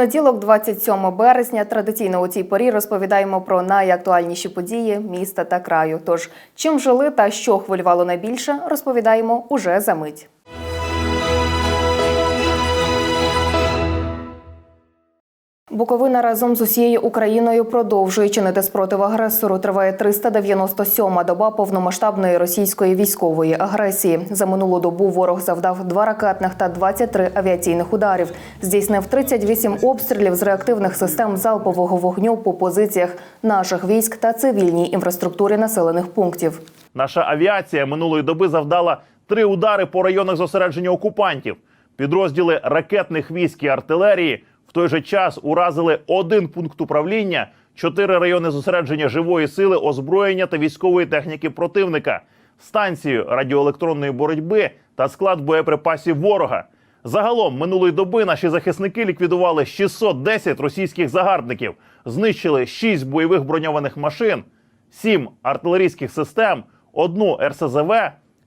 Понеділок, 27 березня. Традиційно у цій порі розповідаємо про найактуальніші події міста та краю. Тож чим жили та що хвилювало найбільше, розповідаємо уже за мить. Буковина разом з усією Україною продовжує чинити спротив агресору. Триває 397-ма доба повномасштабної російської військової агресії. За минулу добу ворог завдав два ракетних та 23 авіаційних ударів. Здійснив 38 обстрілів з реактивних систем залпового вогню по позиціях наших військ та цивільній інфраструктурі населених пунктів. Наша авіація минулої доби завдала три удари по районах зосередження окупантів. Підрозділи ракетних військ і артилерії в той же час уразили один пункт управління, чотири райони зосередження живої сили, озброєння та військової техніки противника, станцію радіоелектронної боротьби та склад боєприпасів ворога. Загалом минулої доби наші захисники ліквідували 610 російських загарбників, знищили 6 бойових броньованих машин, 7 артилерійських систем, одну РСЗВ,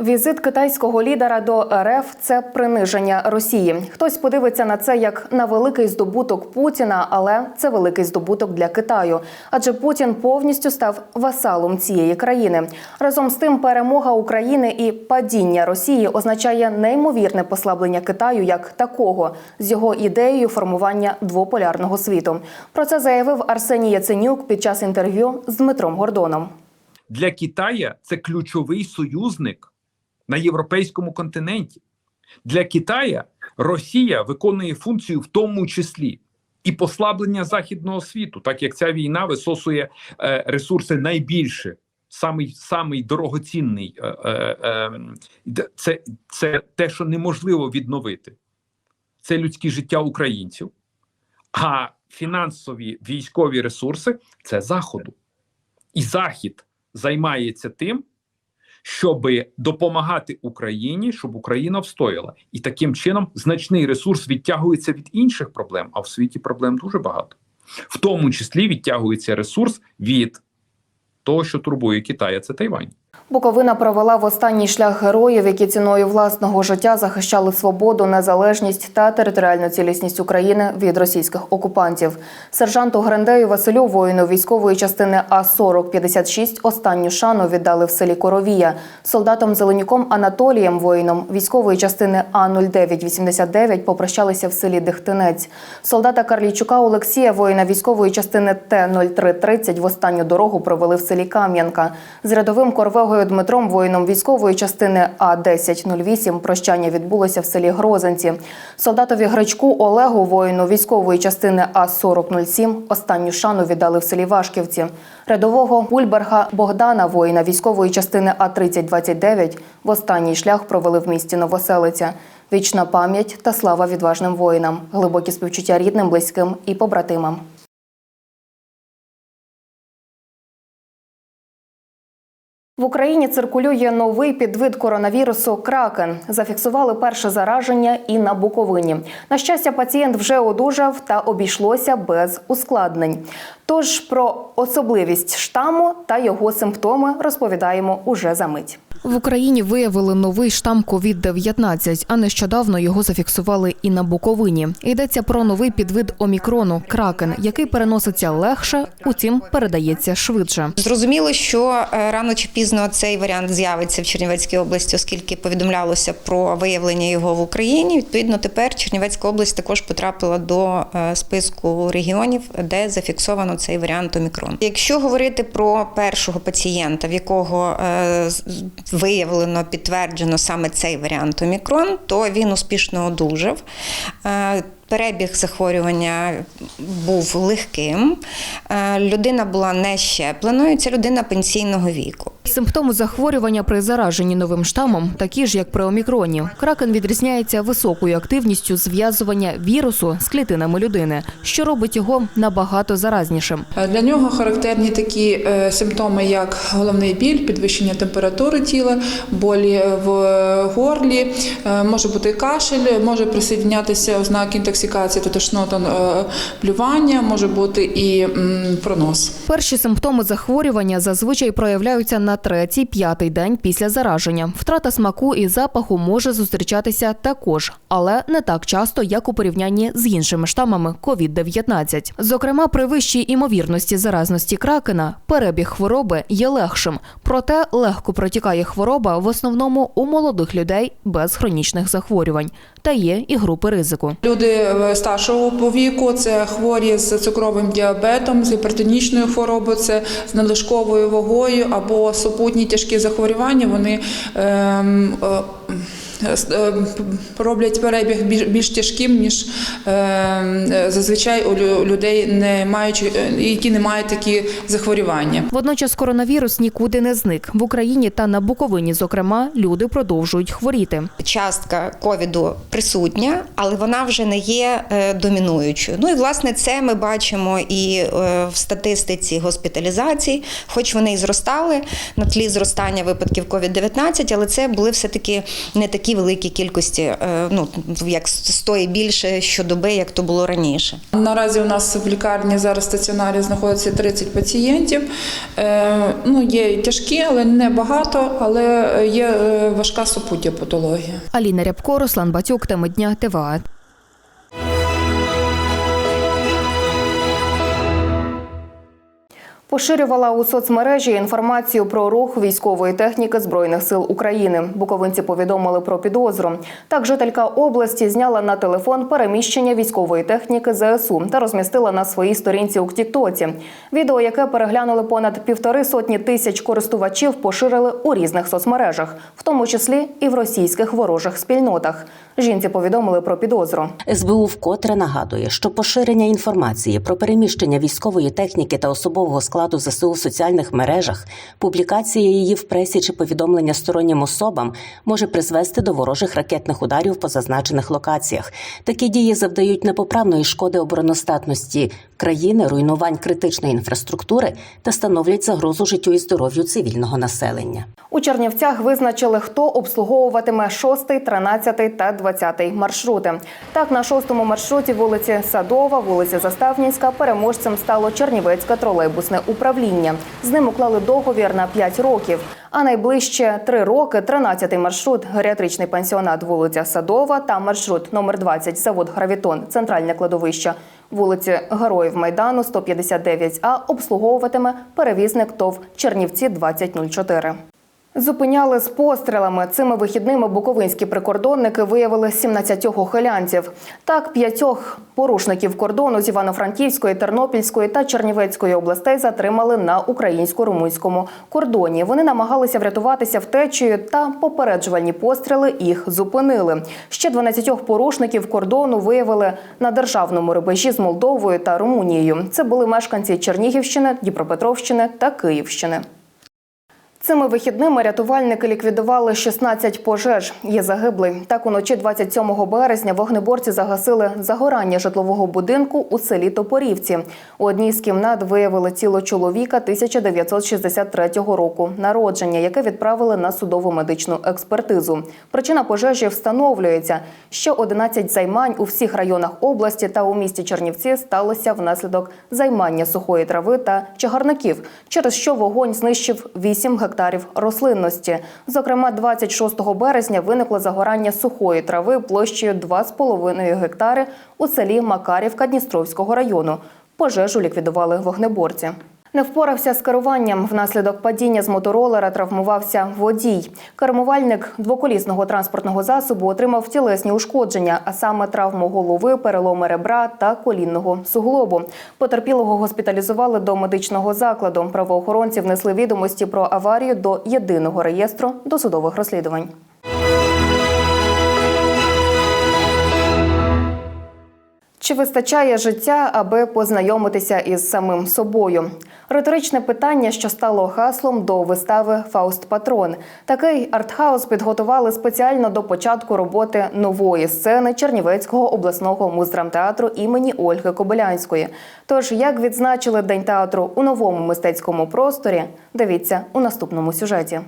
Візит китайського лідера до РФ це приниження Росії. Хтось подивиться на це як на великий здобуток Путіна, але це великий здобуток для Китаю. Адже Путін повністю став васалом цієї країни. Разом з тим, перемога України і падіння Росії означає неймовірне послаблення Китаю як такого з його ідеєю формування двополярного світу. Про це заявив Арсеній Яценюк під час інтерв'ю з Дмитром Гордоном. для Китая це ключовий союзник на європейському континенті. Для Китая Росія виконує функцію в тому числі і послаблення західного світу, так як ця війна висосує е, ресурси найбільше. Самий самий дорогоцінний е, е, е, це, це те, що неможливо відновити. Це людське життя українців, а фінансові військові ресурси це заходу. І Захід займається тим, щоб допомагати Україні, щоб Україна встояла, і таким чином значний ресурс відтягується від інших проблем. А в світі проблем дуже багато, в тому числі відтягується ресурс від того, що турбує Китая, це Тайвань. Буковина провела в останній шлях героїв, які ціною власного життя захищали свободу, незалежність та територіальну цілісність України від російських окупантів. Сержанту Грендею Василю, воїну військової частини А 4056 останню шану віддали в селі Коровія. Солдатом Зеленюком Анатолієм, воїном військової частини А 0989 попрощалися в селі Дихтинець. Солдата Карлійчука Олексія, воїна військової частини Т 0330 в останню дорогу провели в селі Кам'янка. З рядовим Корвегою Дмитром, воїном військової частини А 1008 прощання відбулося в селі Грозанці. Солдатові Гречку Олегу, воїну військової частини А 4007 останню шану віддали в селі Вашківці. Рядового Гульберга Богдана, воїна військової частини А 3029 в останній шлях провели в місті Новоселиця. Вічна пам'ять та слава відважним воїнам, глибокі співчуття рідним, близьким і побратимам. В Україні циркулює новий підвид коронавірусу кракен. Зафіксували перше зараження і на Буковині. На щастя, пацієнт вже одужав та обійшлося без ускладнень. Тож про особливість штаму та його симптоми розповідаємо уже за мить. В Україні виявили новий штам COVID-19, а нещодавно його зафіксували і на Буковині. Йдеться про новий підвид омікрону кракен, який переноситься легше, утім передається швидше. Зрозуміло, що е, рано чи пізно цей варіант з'явиться в Чернівецькій області, оскільки повідомлялося про виявлення його в Україні. Відповідно, тепер Чернівецька область також потрапила до е, списку регіонів, де зафіксовано цей варіант омікрон. Якщо говорити про першого пацієнта, в якого е, виявлено підтверджено саме цей варіант омікрон, то він успішно одужав. Перебіг захворювання був легким. Е, Людина була не щепленою, це людина пенсійного віку. Симптоми захворювання при зараженні новим штамом такі ж, як при омікроні. Кракен відрізняється високою активністю зв'язування вірусу з клітинами людини, що робить його набагато заразнішим. Е, Для нього характерні такі е, симптоми, як головний біль, підвищення температури тіла, болі в горлі, може бути кашель, може присоединятися ознаки інтоксикації, тобто тошнота, е, плювання, може бути і пронос. Перші симптоми захворювання зазвичай проявляються на третій, п'ятий день після зараження. Втрата смаку і запаху може зустрічатися також, але не так часто, як у порівнянні з іншими штамами COVID-19. Зокрема, при вищій імовірності заразності кракена перебіг хвороби є легшим, проте легко протікає хвороба в основному у молодих людей без хронічних захворювань та є і групи ризику. Люди старшого віку це хворі з цукровим діабетом, з гіпертонічною хворобою, це з надлишковою вагою або супутні тяжкі захворювання. Вони ем, е, е, роблять перебіг більш, більш тяжким, ніж е, зазвичай у людей, не маючи, е, які не мають такі захворювання. Водночас коронавірус нікуди не зник в Україні та на Буковині. Зокрема, люди продовжують хворіти. Частка ковіду присутня, але вона вже не є е, домінуючою. Ну і власне це ми бачимо і е, в статистиці госпіталізацій, хоч вони і зростали на тлі зростання випадків COVID-19, але це були все-таки не такі великі кількості, е, ну як 100 і більше щодоби, як то було раніше. Наразі у нас в лікарні зараз в стаціонарі знаходиться 30 пацієнтів. Е, ну, є тяжкі, але не багато, але є е, важка супутня патологія. Аліна Рябко, Руслан Батюк, теми дня ТВА. Поширювала у соцмережі інформацію про рух військової техніки збройних сил України. Буковинці повідомили про підозру. Так, жителька області зняла на телефон переміщення військової техніки ЗСУ та розмістила на своїй сторінці у Тіктоці. Відео, яке переглянули понад півтори сотні тисяч користувачів, поширили у різних соцмережах, в тому числі і в російських ворожих спільнотах. Жінці повідомили про підозру. СБУ вкотре нагадує, що поширення інформації про переміщення військової техніки та особового складу ЗСУ в соціальних мережах, публікація її в пресі чи повідомлення стороннім особам може призвести до ворожих ракетних ударів по зазначених локаціях. Такі дії завдають непоправної шкоди обороноздатності країни, руйнувань критичної інфраструктури та становлять загрозу життю і здоров'ю цивільного населення. У Чернівцях визначили, хто обслуговуватиме 6, 13 та 20 маршрути. Так, на шостому маршруті вулиці Садова, вулиця Заставнівська переможцем стало Чернівецьке тролейбусне управління. З ним уклали договір на 5 років. А найближче 3 роки 13-й маршрут геріатричний пансіонат вулиця Садова та маршрут номер 20 завод Гравітон, центральне кладовище вулиці Героїв Майдану 159А обслуговуватиме перевізник ТОВ Чернівці 2004. Зупиняли з пострілами. Цими вихідними буковинські прикордонники виявили 17 ухилянців. Так, п'ятьох порушників кордону з Івано-Франківської, Тернопільської та Чернівецької областей затримали на українсько-румунському кордоні. Вони намагалися врятуватися втечею та попереджувальні постріли їх зупинили. Ще 12 порушників кордону виявили на державному рубежі з Молдовою та Румунією. Це були мешканці Чернігівщини, Дніпропетровщини та Київщини. Цими вихідними рятувальники ліквідували 16 пожеж. Є загиблий. Так, уночі 27 березня вогнеборці загасили загорання житлового будинку у селі Топорівці. У одній з кімнат виявили тіло чоловіка 1963 року народження, яке відправили на судову медичну експертизу. Причина пожежі встановлюється. Ще 11 займань у всіх районах області та у місті Чернівці сталося внаслідок займання сухої трави та чагарників, через що вогонь знищив 8 гектарів рослинності. Зокрема, 26 березня виникло загорання сухої трави площею 2,5 гектари у селі Макарівка Дністровського району. Пожежу ліквідували вогнеборці. Не впорався з керуванням. Внаслідок падіння з моторолера травмувався водій. Кермувальник двоколісного транспортного засобу отримав тілесні ушкодження, а саме травму голови, переломи ребра та колінного суглобу. Потерпілого госпіталізували до медичного закладу. Правоохоронці внесли відомості про аварію до єдиного реєстру досудових розслідувань. Чи вистачає життя, аби познайомитися із самим собою? Риторичне питання, що стало гаслом до вистави Фауст Патрон. Такий артхаус підготували спеціально до початку роботи нової сцени Чернівецького обласного муздрамтеатру імені Ольги Кобилянської. Тож, як відзначили День театру у новому мистецькому просторі, дивіться у наступному сюжеті.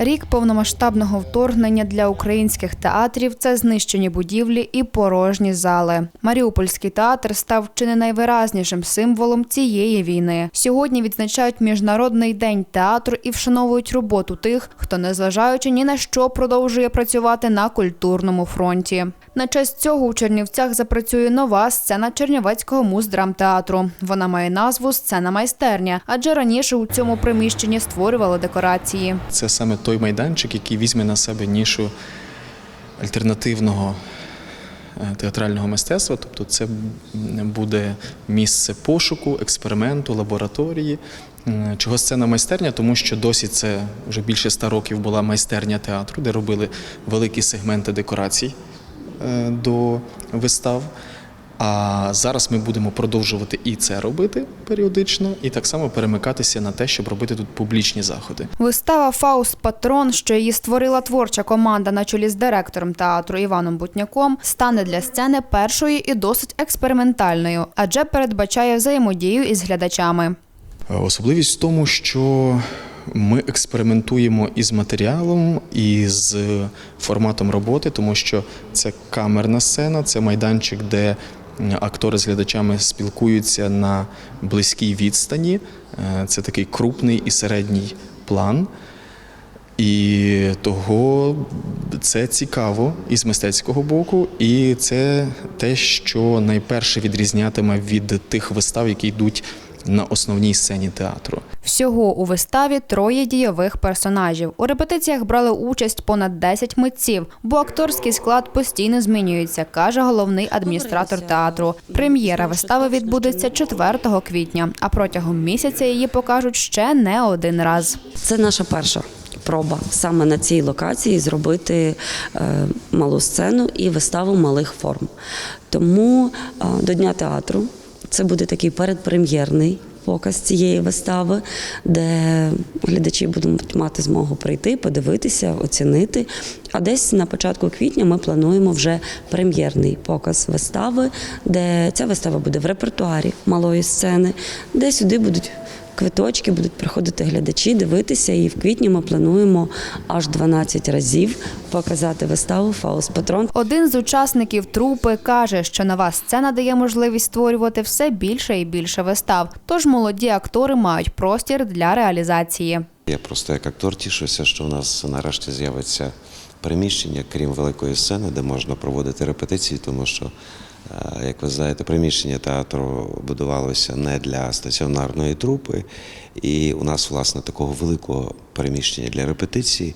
Рік повномасштабного вторгнення для українських театрів це знищені будівлі і порожні зали. Маріупольський театр став чи не найвиразнішим символом цієї війни. Сьогодні відзначають міжнародний день театру і вшановують роботу тих, хто, незважаючи ні на що, продовжує працювати на культурному фронті. На честь цього у Чернівцях запрацює нова сцена Чернівецького муздрамтеатру. Вона має назву Сцена майстерня, адже раніше у цьому приміщенні створювали декорації. Це саме той майданчик, який візьме на себе нішу альтернативного е, театрального мистецтва. Тобто це буде місце пошуку, експерименту, лабораторії. Чого сцена майстерня? Тому що досі це вже більше ста років була майстерня театру, де робили великі сегменти декорацій е, до вистав. А зараз ми будемо продовжувати і це робити періодично, і так само перемикатися на те, щоб робити тут публічні заходи. Вистава Фауст Патрон, що її створила творча команда на чолі з директором театру Іваном Бутняком, стане для сцени першою і досить експериментальною, адже передбачає взаємодію із глядачами. Особливість в тому, що ми експериментуємо із матеріалом, і з форматом роботи, тому що це камерна сцена, це майданчик, де актори з глядачами спілкуються на близькій відстані. Е, Це такий крупний і середній план. І того це цікаво і з мистецького боку, і це те, що найперше відрізнятиме від тих вистав, які йдуть на основній сцені театру. Всього у виставі троє дійових персонажів. У репетиціях брали участь понад 10 митців, бо акторський склад постійно змінюється, каже головний адміністратор театру. Прем'єра вистави відбудеться 4 квітня, а протягом місяця її покажуть ще не один раз. Це наша перша проба саме на цій локації зробити е, малу сцену і виставу малих форм. Тому е, до Дня театру це буде такий передпрем'єрний показ цієї вистави, де глядачі будуть мати змогу прийти, подивитися, оцінити. А десь на початку квітня ми плануємо вже прем'єрний показ вистави, де ця вистава буде в репертуарі малої сцени, де сюди будуть квиточки, будуть приходити глядачі, дивитися. І в квітні ми плануємо аж 12 разів показати виставу Фаус Патрон. Один з учасників трупи каже, що нова сцена дає можливість створювати все більше і більше вистав. Тож молоді актори мають простір для реалізації. Я просто як актор тішуся, що у нас нарешті з'явиться приміщення, крім великої сцени, де можна проводити репетиції, тому що, як ви знаєте, приміщення театру будувалося не для стаціонарної трупи, і у нас, власне, такого великого приміщення для репетицій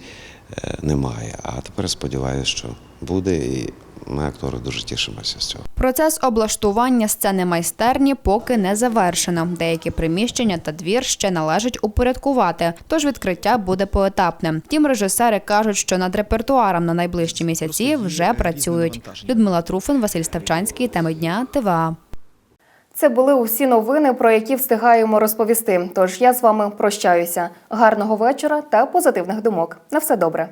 е, немає. А тепер сподіваюся, що буде, і ми, актори, дуже тішимося з цього. Процес облаштування сцени майстерні поки не завершено. Деякі приміщення та двір ще належить упорядкувати, тож відкриття буде поетапним. Втім, режисери кажуть, що над репертуаром на найближчі місяці вже працюють. Людмила Труфин, Василь Ставчанський. Теми дня ТВА. Це були усі новини, про які встигаємо розповісти. Тож я з вами прощаюся. Гарного вечора та позитивних думок. На все добре.